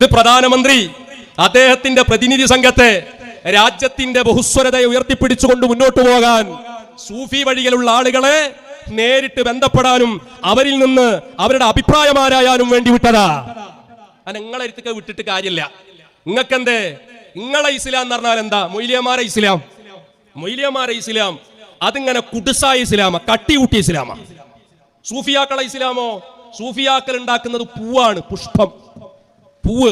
ഇത് പ്രധാനമന്ത്രി അദ്ദേഹത്തിന്റെ പ്രതിനിധി സംഘത്തെ രാജ്യത്തിന്റെ ബഹുസ്വരതയെ ഉയർത്തിപ്പിടിച്ചുകൊണ്ട് മുന്നോട്ട് പോകാൻ സൂഫി വഴിയിലുള്ള ആളുകളെ നേരിട്ട് ബന്ധപ്പെടാനും അവരിൽ നിന്ന് അവരുടെ അഭിപ്രായമാരായാനും വേണ്ടി വിട്ടതാ. അത് നിങ്ങളെ അടുത്തൊക്കെ വിട്ടിട്ട് കാര്യമില്ല. നിങ്ങൾക്കെന്തേ? നിങ്ങളെ ഇസ്ലാം എന്ന് പറഞ്ഞാൽ എന്താ? മൊയ്ലിയമാരെ ഇസ്ലാം. മൊയ്ലിയമാരെ ഇസ്ലാം. അതിങ്ങനെ കുടുസായ ഇസ്ലാമ കട്ടികൂട്ടിയ ഇസ്ലാമ. സൂഫിയാക്കളെ ഇസ്ലാമോ? സൂഫിയാക്കൾ ഉണ്ടാക്കുന്നത് പൂവാണ് പുഷ്പം. പൂവ്.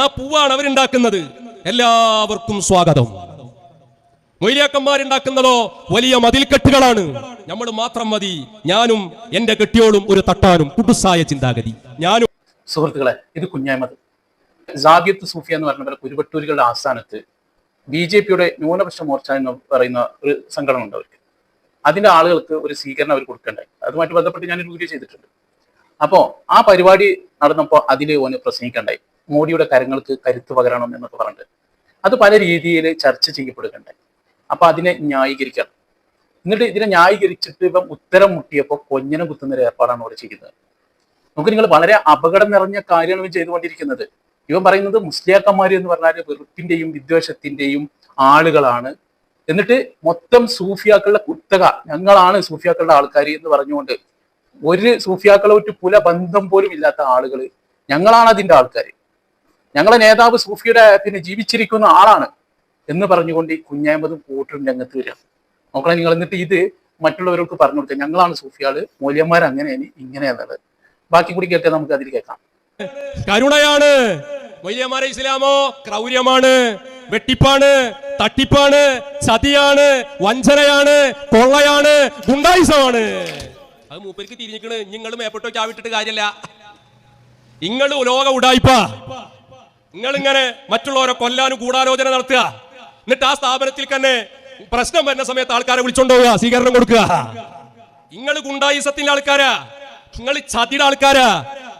ആ പൂവാണ് അവരുണ്ടാക്കുന്നത്. എല്ലാവർക്കും സ്വാഗതം. മൊയ്ലിയാക്കന്മാരുണ്ടാക്കുന്നതോ വലിയ മതിൽക്കെട്ടുകളാണ്. നമ്മൾ മാത്രം മതി. ഞാനും എന്റെ കെട്ടിയോളും ഒരു തട്ടാനും. കുടുസായ ചിന്താഗതി. ഞാനും സുഹൃത്തുക്കളെ ഇത് കുഞ്ഞായ്മത് ജാബിയത്ത് സൂഫിയ എന്ന് പറഞ്ഞ കുരുവട്ടൂരുകളുടെ ആസ്ഥാനത്ത് ബി ജെ പിയുടെ ന്യൂനപക്ഷ മോർച്ച എന്ന് പറയുന്ന ഒരു സംഘടന ഉണ്ട് അവർക്ക്. അതിന്റെ ആളുകൾക്ക് ഒരു സ്വീകരണം അവർ കൊടുക്കണ്ടായി. അതുമായിട്ട് ബന്ധപ്പെട്ട് ഞാൻ ഒരു വീഡിയോ ചെയ്തിട്ടുണ്ട്. അപ്പോൾ ആ പരിപാടി നടന്നപ്പോൾ അതിൽ ഓന് പ്രസംഗിക്കണ്ടായി. മോഡിയുടെ കരങ്ങൾക്ക് കരുത്ത് പകരണം എന്നൊക്കെ പറഞ്ഞിട്ട്. അത് പല രീതിയിൽ ചർച്ച ചെയ്യപ്പെടുകയുണ്ടായി. അപ്പൊ അതിനെ ന്യായീകരിക്കണം എന്നിട്ട് ഇതിനെ ന്യായീകരിച്ചിട്ട് ഇപ്പം ഉത്തരം മുട്ടിയപ്പോൾ കൊഞ്ഞനം കുത്തുന്ന ഒരു ഏർപ്പാടാണ് അവിടെ ചെയ്യുന്നത്. നമുക്ക് നിങ്ങൾ വളരെ അപകടം നിറഞ്ഞ കാര്യമാണ് ചെയ്തുകൊണ്ടിരിക്കുന്നത്. ഇവൻ പറയുന്നത് മുസ്ലിയാക്കന്മാർ എന്ന് പറഞ്ഞാൽ വെറുപ്പിന്റെയും വിദ്വേഷത്തിന്റെയും ആളുകളാണ്. എന്നിട്ട് മൊത്തം സൂഫിയാക്കളുടെ കുത്തക ഞങ്ങളാണ് സൂഫിയാക്കളുടെ ആൾക്കാർ എന്ന് പറഞ്ഞുകൊണ്ട് ഒരു സൂഫിയാക്കളോട്ട് പുല ബന്ധം പോലും ഇല്ലാത്ത ആളുകൾ ഞങ്ങളാണ് അതിന്റെ ആൾക്കാർ ഞങ്ങളെ നേതാവ് സൂഫിയുടെ പിന്നെ ജീവിച്ചിരിക്കുന്ന ആളാണ് എന്ന് പറഞ്ഞുകൊണ്ട് ഈ കുഞ്ഞായ്മതും കൂട്ടും രംഗത്ത് വരിക. നോക്കണം നിങ്ങൾ എന്നിട്ട് ഇത് മറ്റുള്ളവർക്ക് പറഞ്ഞു കൊടുക്കുക. ഞങ്ങളാണ് സൂഫിയാൾ മൂല്യന്മാർ അങ്ങനെയാണ് ഇങ്ങനെയാണുള്ളത്. ബാക്കി കൂടി കേൾക്കാൻ നമുക്ക് അതിൽ കേൾക്കാം. കരുണയാണ്. മൊയ്ലിയമാരെ ഇസ്ലാമോ ക്രൗര്യമാണ് വെട്ടിപ്പാണ് തട്ടിപ്പാണ് ചതിയാണ് വഞ്ചനയാണ് കൊള്ളയാണ് ഗുണ്ടായുസമാണ്. അത് മൂപ്പർക്ക് തിരിഞ്ഞിക്കണ് നിങ്ങൾ മേപ്പെട്ടോ ചാവിട്ടിട്ട് കാര്യമില്ല നിങ്ങൾ ലോക ഉടായിപ്പ. നിങ്ങൾ ഇങ്ങനെ മറ്റുള്ളവരെ കൊല്ലാനും ഗൂഢാലോചന നടത്തുക. എന്നിട്ട് ആ സ്ഥാപനത്തിൽ തന്നെ പ്രശ്നം വരുന്ന സമയത്ത് ആൾക്കാരെ വിളിച്ചോണ്ടുപോവുക സ്വീകരണം കൊടുക്കുക. നിങ്ങൾ ഗുണ്ടായുസത്തിന്റെ ആൾക്കാരാ. നിങ്ങൾ ചതിയുടെ ആൾക്കാരാ.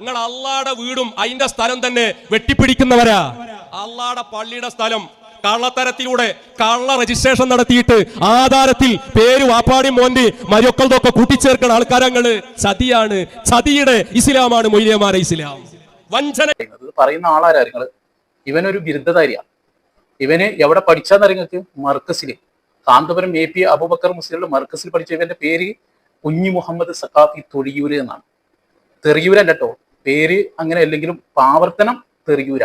നിങ്ങൾ അള്ളാടെ വീടും അതിന്റെ സ്ഥലം തന്നെ വെട്ടിപ്പിടിക്കുന്നവരാ. അള്ളാടെ പള്ളിയുടെ സ്ഥലം കള്ളത്തരത്തിലൂടെ കള്ള രജിസ്ട്രേഷൻ നടത്തിയിട്ട് ആധാരത്തിൽ പേര് വാപ്പാടി മോന്തി മരൊക്കളതൊക്കെ കൂട്ടിച്ചേർക്കുന്ന ആൾക്കാരങ്ങൾ ചതിയാണ് ചതിയുടെ ഇസ്ലാമാണ് മൊയ്ലിയമാരെ ഇസ്ലാം. വഞ്ചന പറയുന്ന ആളാരാ നിങ്ങൾ ഇവനൊരു ബിരുദധാരിയാണ് ഇവന് എവിടെ പഠിച്ചാന്ന് നിങ്ങൾക്ക് മർക്കസിൽ കാന്തപുരം എ പി അബൂബക്കർ മുസ്ലിയുടെ മർക്കസിൽ പഠിച്ച ഇവന്റെ പേര് കുഞ്ഞു മുഹമ്മദ് സഖാഫി തൊഴിയൂര് എന്നാണ്. തെറിയൂരല്ല പേര് അങ്ങനെ അല്ലെങ്കിലും പാവർത്തനം തെറിയൂര.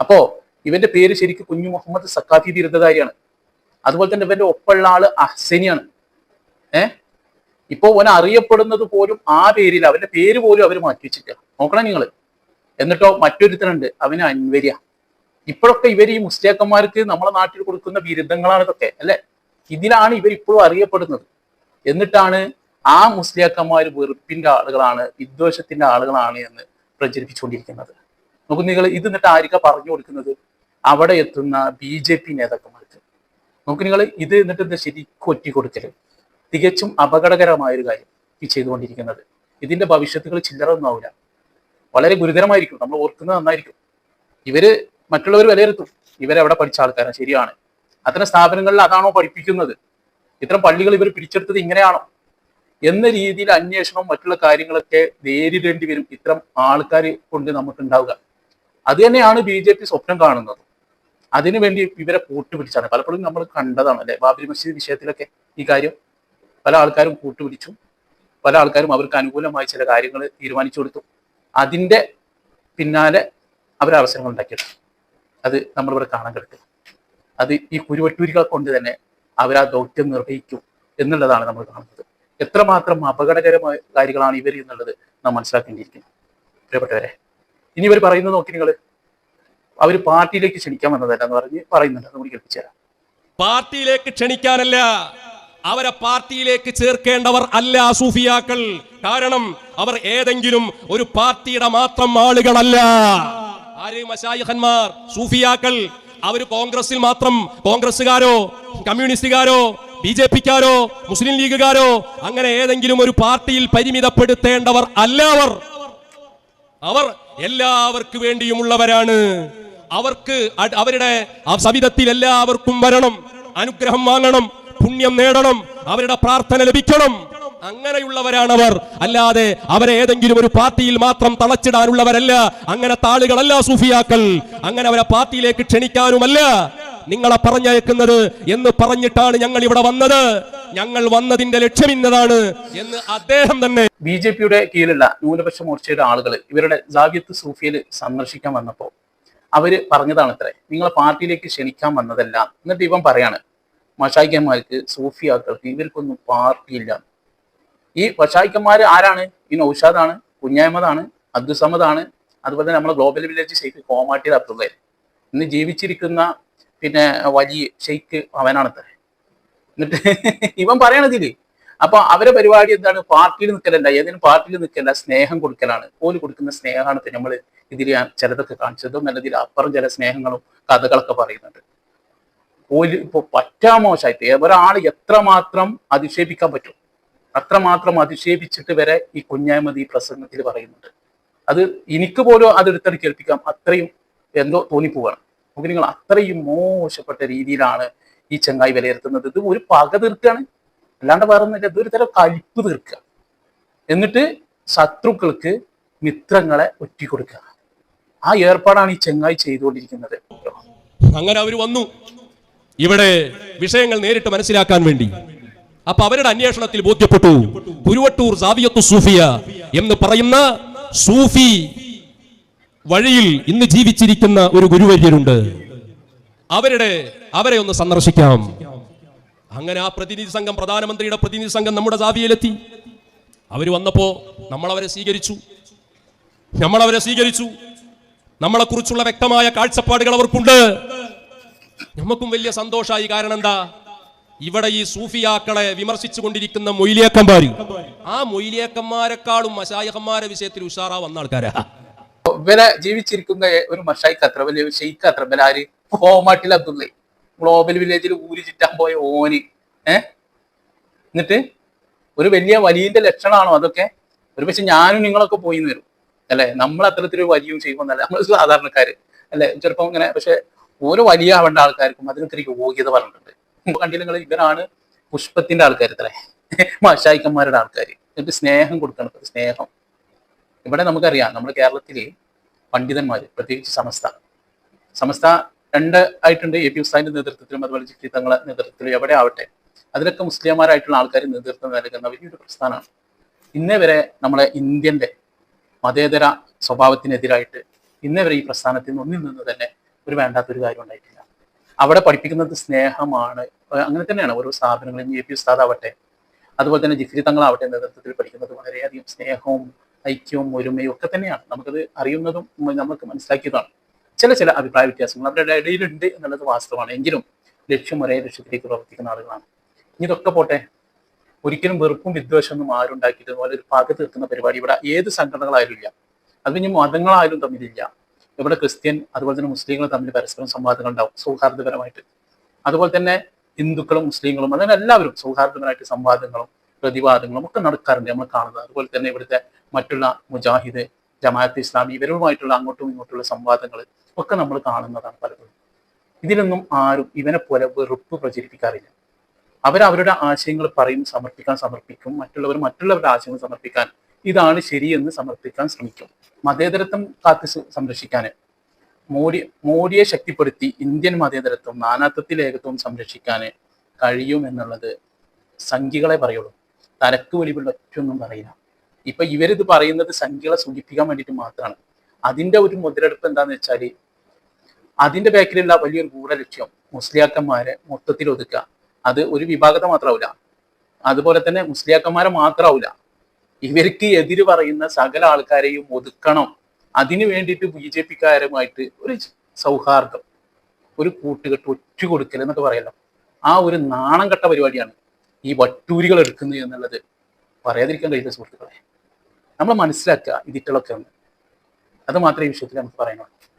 അപ്പോ ഇവന്റെ പേര് ശരിക്കും കുഞ്ഞു മുഹമ്മദ് സക്കാഫി ബിരുദധാരിയാണ് അതുപോലെ തന്നെ ഇവന്റെ ഒപ്പമുള്ള ആൾ അഹ്സനിയാണ്. ഏഹ് ഇപ്പോ ഓൻ അറിയപ്പെടുന്നത് പോലും ആ പേരിൽ അവന്റെ പേര് പോലും അവർ മാറ്റി വെച്ചിട്ടില്ല. നോക്കണം നിങ്ങൾ എന്നിട്ടോ മറ്റൊരുത്തനുണ്ട്. അവന് അൻവര്യ. ഇപ്പോഴൊക്കെ ഇവർ ഈ മുസ്ലിയാക്കന്മാർക്ക് നമ്മളെ നാട്ടിൽ കൊടുക്കുന്ന ബിരുദങ്ങളാണ് ഇതൊക്കെ അല്ലെ? ഇതിലാണ് ഇവർ ഇപ്പോഴും അറിയപ്പെടുന്നത്. എന്നിട്ടാണ് ആ മുസ്ലിയാക്കന്മാർ വെറുപ്പിന്റെ ആളുകളാണ് വിദ്വേഷത്തിന്റെ ആളുകളാണ് എന്ന് പ്രചരിപ്പിച്ചുകൊണ്ടിരിക്കുന്നത്. നോക്കൂ നിങ്ങൾ ഇത് എന്നിട്ട് ആർക്കാ പറഞ്ഞു കൊടുക്കുന്നത്? അവിടെ എത്തുന്ന ബി ജെ പി നേതാക്കന്മാർക്ക്. നമുക്ക് നിങ്ങൾ ഇത് എന്നിട്ട് എന്താ ശരിക്കും ഒറ്റി കൊടുക്കൽ തികച്ചും അപകടകരമായൊരു കാര്യം ഈ ചെയ്തുകൊണ്ടിരിക്കുന്നത്. ഇതിന്റെ ഭവിഷ്യത്തുകൾ ചില്ലറൊന്നും ആവില്ല വളരെ ഗുരുതരമായിരിക്കും. നമ്മൾ ഓർക്കുന്നത് നന്നായിരിക്കും. ഇവർ മറ്റുള്ളവർ വിലയിരുത്തും. ഇവരെവിടെ പഠിച്ച ആൾക്കാരാണ് ശരിയാണ്. അത്തരം സ്ഥാപനങ്ങളിൽ അതാണോ പഠിപ്പിക്കുന്നത്? ഇത്തരം പള്ളികൾ ഇവർ പിടിച്ചെടുത്തത് ഇങ്ങനെയാണോ? എന്ന രീതിയിൽ അന്വേഷണം മറ്റുള്ള കാര്യങ്ങളൊക്കെ നേരിടേണ്ടി വരും ഇത്തരം ആൾക്കാർ കൊണ്ട് നമുക്ക് ഉണ്ടാവുക അത് തന്നെയാണ് ബി ജെ പി സ്വപ്നം കാണുന്നത്. അതിനുവേണ്ടി ഇവരെ കൂട്ടുപിടിച്ചാണ്. പലപ്പോഴും നമ്മൾ കണ്ടതാണ് അല്ലെ? ബാബരി മസ്ജിദ് വിഷയത്തിലൊക്കെ ഈ കാര്യം പല ആൾക്കാരും കൂട്ടുപിടിച്ചു. പല ആൾക്കാരും അവർക്ക് അനുകൂലമായി ചില കാര്യങ്ങൾ തീരുമാനിച്ചു കൊടുത്തു. അതിന്റെ പിന്നാലെ അവർ അവസരങ്ങൾ ഉണ്ടാക്കിയിട്ടുണ്ട്. അത് നമ്മളിവിടെ കാണാൻ കിടക്കും അത് ഈ കുരുവട്ടൂരികൾ കൊണ്ട് തന്നെ അവരാ ദൗത്യം നിർവഹിക്കും എന്നുള്ളതാണ് നമ്മൾ കാണുന്നത്. എത്രമാത്രം അപകടകരമായ കാര്യങ്ങളാണ് ഇവർ എന്നുള്ളത് നാം മനസ്സിലാക്കേണ്ടിയിരിക്കുന്നു. പ്രിയപ്പെട്ടവരെ ഇനി ഇവർ പറയുന്നത് നോക്കി നിങ്ങൾ. അവർ പാർട്ടിയിലേക്ക് ക്ഷണിക്കാൻ വന്നതല്ല എന്ന് പറഞ്ഞ് പറയുന്നുണ്ട്. അതുകൂടി കേൾപ്പിച്ചു തരാം. പാർട്ടിയിലേക്ക് ക്ഷണിക്കാനല്ല അവരെ പാർട്ടിയിലേക്ക് ചേർക്കേണ്ടവർ അല്ല സൂഫിയാക്കൾ. കാരണം അവർ ഏതെങ്കിലും ഒരു പാർട്ടിയുടെ മാത്രം ആളുകളല്ല. സൂഫിയാക്കൾ? അവർ കോൺഗ്രസിൽ മാത്രം കോൺഗ്രസ്സുകാരോ കമ്മ്യൂണിസ്റ്റുകാരോ ബി ജെ പിക്കാരോ മുസ്ലിം ലീഗുകാരോ അങ്ങനെ ഏതെങ്കിലും ഒരു പാർട്ടിയിൽ പരിമിതപ്പെടുത്തേണ്ടവർ അല്ല അവർ. അവർ എല്ലാവർക്കു വേണ്ടിയുമുള്ളവരാണ്. അവർക്ക് അവരുടെ സവിധത്തിൽ എല്ലാവർക്കും വരണം അനുഗ്രഹം വാങ്ങണം പുണ്യം നേടണം അവരുടെ പ്രാർത്ഥന ലഭിക്കണം. അങ്ങനെയുള്ളവരാണവർ. അല്ലാതെ അവരെ ഏതെങ്കിലും ഒരു പാർട്ടിയിൽ മാത്രം തളച്ചിടാനുള്ളവരല്ല. അങ്ങനെ ആളുകളല്ല സൂഫിയാക്കൾ. അങ്ങനെ അവരെ പാർട്ടിയിലേക്ക് ക്ഷണിക്കാനുമല്ല. നിങ്ങളെ പറഞ്ഞയക്കുന്നത് എന്ന് പറഞ്ഞിട്ടാണ് ഞങ്ങൾ ഇവിടെ വന്നത്. ഞങ്ങൾ വന്നതിന്റെ ലക്ഷ്യം ഇന്നതാണ് എന്ന് അദ്ദേഹം തന്നെ ബി ജെ പിയുടെ കീഴിലുള്ള ന്യൂനപക്ഷ മോർച്ചയുടെ ആളുകൾ ഇവരുടെ ജാവിയത്ത് സൂഫിയിൽ സന്ദർശിക്കാൻ വന്നപ്പോൾ അവർ പറഞ്ഞതാണ് അത്രേ നിങ്ങളെ പാർട്ടിയിലേക്ക് ക്ഷണിക്കാൻ വന്നതല്ല. എന്നിട്ട് ഇവൻ പറയാണ് മഷായിക്കന്മാർക്ക് സൂഫിയാക്കൾക്ക് ഇവർക്കൊന്നും പാർട്ടിയില്ല. ഈ വഷായിക്കന്മാർ ആരാണ്? ഈ നൌഷാദാണ് കുഞ്ഞായ്മതാണ് അബ്ദുസമദാണ് അതുപോലെ തന്നെ നമ്മളെ ഗ്ലോബൽ വില്ലേജ് ഷെയ്ഖ് കോമാട്ടി അബ്ദുള്ള. ഇന്ന് ജീവിച്ചിരിക്കുന്ന പിന്നെ വലിയ ഷെയ്ഖ് അവനാണത്രേ എന്നിട്ട് ഇവൻ പറയണതിൽ അപ്പൊ അവരെ പരിപാടി എന്താണ്? പാർട്ടിയിൽ നിൽക്കലല്ല ഏതെങ്കിലും പാർട്ടിയിൽ നിൽക്കല്ല സ്നേഹം കൊടുക്കലാണ്. ഓൽ കൊടുക്കുന്ന സ്നേഹമാണ് ഇപ്പൊ നമ്മൾ ഇതിൽ ചിലതൊക്കെ കാണിച്ചത്. നല്ലതിൽ അപ്പുറം ചില സ്നേഹങ്ങളും കഥകളൊക്കെ പറയുന്നുണ്ട്. ഓൽ ഇപ്പൊ പറ്റാ മോശമായിട്ട് ഒരാൾ എത്രമാത്രം അധിക്ഷേപിക്കാൻ പറ്റും? അത്രമാത്രം അധിക്ഷേപിച്ചിട്ട് വരെ ഈ കുഞ്ഞായ്മതി പ്രസംഗത്തിൽ പറയുന്നുണ്ട്. അത് എനിക്ക് പോലും അത് കേൾപ്പിക്കാം. അത്രയും എന്തോ തോന്നിപ്പോവാണ്. നമുക്ക് നിങ്ങൾ അത്രയും മോശപ്പെട്ട രീതിയിലാണ് ഈ ചങ്ങായി വിലയിരുത്തുന്നത്. ഇത് ഒരു പക അല്ലാണ്ട് വേറെ ഒന്നുമില്ല. ഇതൊരു തരം തീർക്കുക. എന്നിട്ട് ശത്രുക്കൾക്ക് മിത്രങ്ങളെ ഒറ്റിക്കൊടുക്കുക. ആ ഏർപ്പാടാണ് ഈ ചെങ്ങായി ചെയ്തുകൊണ്ടിരിക്കുന്നത്. അങ്ങനെ അവർ വന്നു. ഇവിടെ വിഷയങ്ങൾ നേരിട്ട് മനസ്സിലാക്കാൻ വേണ്ടി. അപ്പൊ അവരുടെ അന്വേഷണത്തിൽ ബോധ്യപ്പെട്ടു. കുരുവട്ടൂർ സാവിയത്തു സൂഫിയ എന്ന് പറയുന്ന സൂഫി വഴിയിൽ ഇന്ന് ജീവിച്ചിരിക്കുന്ന ഒരു ഗുരുവര്യരുണ്ട്. അവരുടെ അവരെ ഒന്ന് സന്ദർശിക്കാം. അങ്ങനെ ആ പ്രതിനിധി സംഘം പ്രധാനമന്ത്രിയുടെ പ്രതിനിധി സംഘം നമ്മുടെ സാവിയയിലെത്തി അവർ വന്നപ്പോൾ നമ്മളവരെ സ്വീകരിച്ചു. നമ്മളവരെ സ്വീകരിച്ചു. നമ്മളെക്കുറിച്ചുള്ള വ്യക്തമായ കാഴ്ചപ്പാടുകൾ അവർക്കുണ്ട്. നമുക്കും വലിയ സന്തോഷമായി. കാരണം എന്താ? ഇവിടെ ഈ സൂഫിയാക്കളെ വിമർശിച്ചു കൊണ്ടിരിക്കുന്ന മൊയിലിയക്കന്മാർ ആ മൊയ്ലിയക്കന്മാരെക്കാളും മശായഹന്മാരെ വിഷയത്തിൽ ഉഷാറാ വന്ന ആൾക്കാരാ. ഇവരെ ജീവിച്ചിരിക്കുന്ന ഒരു മഷായിക്ക് അത്ര വലിയ ഷെയ്ക്ക് അത്ര വലിയ ആര്? ഹോമാട്ടിൽ അബ്ദുള്ള ഗ്ലോബൽ വില്ലേജിൽ ഊരി ചുറ്റാൻ പോയ ഓന്. ഏ? എന്നിട്ട് ഒരു വലിയ വലിയന്റെ ലക്ഷണമാണോ അതൊക്കെ? ഒരു പക്ഷെ ഞാനും നിങ്ങളൊക്കെ പോയി വരും. അല്ലെ? നമ്മൾ അത്തരത്തിലൊരു വലിയും ചെയ്യുമെന്നല്ല നമ്മൾ സാധാരണക്കാര്. അല്ലെ? ചിലപ്പോ ഇങ്ങനെ പക്ഷെ ഓരോ വലിയ ആവേണ്ട ആൾക്കാർക്കും അതിനൊക്കെ യോഗ്യത പറഞ്ഞിട്ടുണ്ട്. കണ്ടില്ലെങ്കിൽ ഇവരാണ് പുഷ്പത്തിന്റെ ആൾക്കാർ ഇത്രേ മാഷായിക്കന്മാരുടെ ആൾക്കാർ എന്നിട്ട് സ്നേഹം കൊടുക്കണം. സ്നേഹം. ഇവിടെ നമുക്കറിയാം നമ്മുടെ കേരളത്തിലെ പണ്ഡിതന്മാര് പ്രത്യേകിച്ച് സമസ്ത. സമസ്ത രണ്ട് ആയിട്ടുണ്ട് എ പി ഉസ്താദിന്റെ നേതൃത്വത്തിലും അതുപോലെ ജിഫ്രി തങ്ങളെ നേതൃത്വത്തിലും എവിടെ ആവട്ടെ. അതിലൊക്കെ മുസ്ലിംമാരായിട്ടുള്ള ആൾക്കാർ നേതൃത്വം നൽകുന്ന വലിയൊരു പ്രസ്ഥാനമാണ്. ഇന്നേ വരെ നമ്മളെ ഇന്ത്യന്റെ മതേതര സ്വഭാവത്തിനെതിരായിട്ട് ഇന്നേ വരെ ഈ പ്രസ്ഥാനത്തിൽ ഒന്നിൽ നിന്ന് തന്നെ ഒരു വേണ്ടാത്തൊരു കാര്യം ഉണ്ടായിട്ടില്ല. അവിടെ പഠിപ്പിക്കുന്നത് സ്നേഹമാണ്. അങ്ങനെ തന്നെയാണ് ഓരോ സ്ഥാപനങ്ങളും എ പി ഉസ്താദ് ആവട്ടെ അതുപോലെ തന്നെ ജിഫ്രി തങ്ങളാവട്ടെ നേതൃത്വത്തിൽ പഠിക്കുന്നത് വളരെയധികം സ്നേഹവും ഐക്യവും ഒരുമയും ഒക്കെ തന്നെയാണ്. നമുക്കത് അറിയുന്നതും നമുക്ക് മനസ്സിലാക്കിയതാണ് ചില ചില അഭിപ്രായ വ്യത്യാസങ്ങൾ അവരുടെ ഇടയിലുണ്ട് എന്നുള്ളത് വാസ്തവമാണ്. എങ്കിലും ലക്ഷ്യം ഒരേ ലക്ഷ്യത്തിലേക്ക് പ്രവർത്തിക്കുന്ന ആളുകളാണ്. ഇതൊക്കെ പോട്ടെ. ഒരിക്കലും വെറുപ്പും വിദ്വേഷമൊന്നും ആരും ഉണ്ടാക്കിയിട്ട് പോലെ ഒരു പക തീർക്കുന്ന പരിപാടി ഇവിടെ ഏത് സംഘടനകളായാലും ഇല്ല. അത് ഇനി മതങ്ങളായാലും തമ്മിലില്ല. ഇവിടെ ക്രിസ്ത്യൻ അതുപോലെ തന്നെ മുസ്ലിങ്ങൾ തമ്മിൽ പരസ്പരം സംവാദങ്ങൾ ഉണ്ടാവും സൗഹാർദ്ദപരമായിട്ട്. അതുപോലെ തന്നെ ഹിന്ദുക്കളും മുസ്ലിങ്ങളും അങ്ങനെ എല്ലാവരും സൗഹാർദ്ദപരമായിട്ട് സംവാദങ്ങളും പ്രതിവാദങ്ങളും ഒക്കെ നടക്കാറുണ്ട് നമ്മൾ കാണുന്നത്. അതുപോലെ തന്നെ ഇവിടുത്തെ മറ്റുള്ള മുജാഹിദ് ജമാഅത്ത് ഇസ്ലാമി ഇവരുമായിട്ടുള്ള അങ്ങോട്ടും ഇങ്ങോട്ടുള്ള സംവാദങ്ങൾ ഒക്കെ നമ്മൾ കാണുന്നതാണ് പലപ്പോഴും. ഇതിലൊന്നും ആരും ഇവനെ പോലെ വെറുപ്പ് പ്രചരിപ്പിക്കാറില്ല. അവർ അവരുടെ ആശയങ്ങൾ പറയും സമർപ്പിക്കാൻ സമർപ്പിക്കും മറ്റുള്ളവർ മറ്റുള്ളവരുടെ ആശയങ്ങൾ സമർപ്പിക്കാൻ ഇതാണ് ശരിയെന്ന് സമർപ്പിക്കാൻ ശ്രമിക്കും. മതേതരത്വം കാത്ത് സംരക്ഷിക്കാൻ മോഡി മോഡിയെ ശക്തിപ്പെടുത്തി ഇന്ത്യൻ മതേതരത്വം നാനാത്വത്തിൽ ഏകത്വം സംരക്ഷിക്കാൻ കഴിയും എന്നുള്ളത് സംഖ്യകളെ പറയുള്ളൂ. തലക്ക് വെളിവിൽ ഒറ്റൊന്നും പറയില്ല. ഇപ്പൊ ഇവരിത് പറയുന്നത് സംഖ്യകളെ സൂചിപ്പിക്കാൻ വേണ്ടിയിട്ട് മാത്രമാണ് അതിന്റെ ഒരു മുതലെടുപ്പ് എന്താന്ന് വെച്ചാൽ അതിന്റെ ബാക്കിലുള്ള വലിയൊരു ഗൂഢലക്ഷ്യം മുസ്ലിയാക്കന്മാരെ മൊത്തത്തിൽ ഒതുക്കുക. അത് ഒരു വിഭാഗത്തെ മാത്രമാവില്ല അതുപോലെ തന്നെ മുസ്ലിയാക്കന്മാരെ മാത്രമാവില്ല ഇവർക്ക് എതിര് പറയുന്ന സകല ആൾക്കാരെയും ഒതുക്കണം. അതിനു വേണ്ടിയിട്ട് ബി ജെ പിക്കാരുമായിട്ട് ഒരു സൗഹാർദ്ദം ഒരു കൂട്ടുകെട്ട് ഒറ്റ കൊടുക്കൽ എന്നൊക്കെ പറയല്ലോ. ആ ഒരു നാണം കെട്ട പരിപാടിയാണ് ഈ വട്ടൂരികൾ എടുക്കുന്നത് എന്നുള്ളത്. പറയാതിരിക്കാൻ കഴിയില്ല സുഹൃത്തുക്കളെ. നമ്മൾ മനസ്സിലാക്കുക ഇതിറ്റുകളൊക്കെ ഒന്ന്. അത് മാത്രമേ വിഷയത്തിൽ നമുക്ക് പറയാനുള്ളൂ.